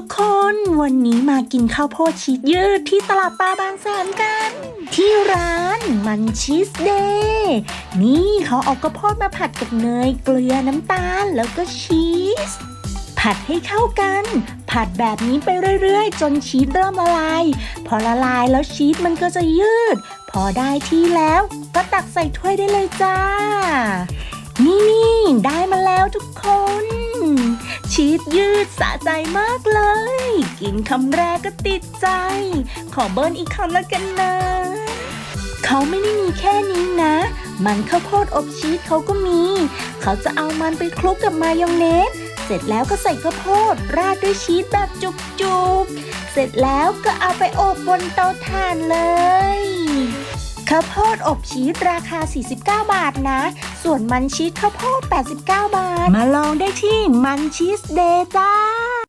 ทุกคนวันนี้มากินข้าวโพดชีสยืดที่ตลาดปลาบางแสนกัน ที่ร้านมันชีสเดย์นี่เขาเอาข้าวโพดมาผัดกับเนยเกลือน้ำตาลแล้วก็ชีส ผัดให้เข้ากัน ผัดแบบนี้ไปเรื่อยๆ จนชีสเริ่มละลาย พอละลายแล้วชีสมันก็จะยืด พอได้ที่แล้ว ก็ตักใส่ถ้วยได้เลยจ้า ชีสยืดสะใจมากเลย กินคำแรกก็ติดใจ ขอเบิ้ลอีกคำแล้วกันนะ เขาไม่ได้มีแค่นี้นะ มันข้าวโพดอบชีสเขาก็มี เขาจะเอามันไปคลุกกับมายองเนส เสร็จแล้วก็ใส่ข้าวโพด ราดด้วยชีสแบบจุกๆ เสร็จแล้วก็เอาไปอบบนเตาถ่านเลย ข้าวโพดอบชีสราคา 49 บาทนะ ส่วนมันชีสข้าวโพด 89 บาท มาลองได้ที่มันชีสเดย์จ้า